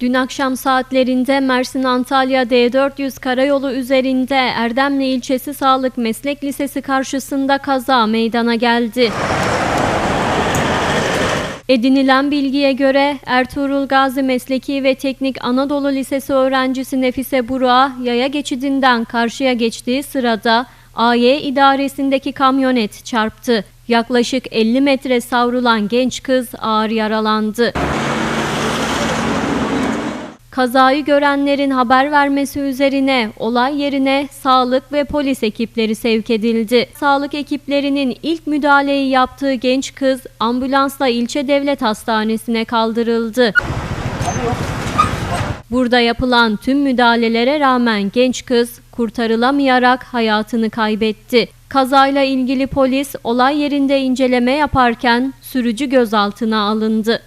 Dün akşam saatlerinde Mersin-Antalya D400 karayolu üzerinde Erdemli ilçesi Sağlık Meslek Lisesi karşısında kaza meydana geldi. Edinilen bilgiye göre Ertuğrul Gazi Mesleki ve Teknik Anadolu Lisesi öğrencisi Nefise Burak'a yaya geçidinden karşıya geçtiği sırada AY idaresindeki kamyonet çarptı. Yaklaşık 50 metre savrulan genç kız ağır yaralandı. Kazayı görenlerin haber vermesi üzerine olay yerine sağlık ve polis ekipleri sevk edildi. Sağlık ekiplerinin ilk müdahaleyi yaptığı genç kız ambulansla ilçe devlet hastanesine kaldırıldı. Burada yapılan tüm müdahalelere rağmen genç kız kurtarılamayarak hayatını kaybetti. Kazayla ilgili polis olay yerinde inceleme yaparken sürücü gözaltına alındı.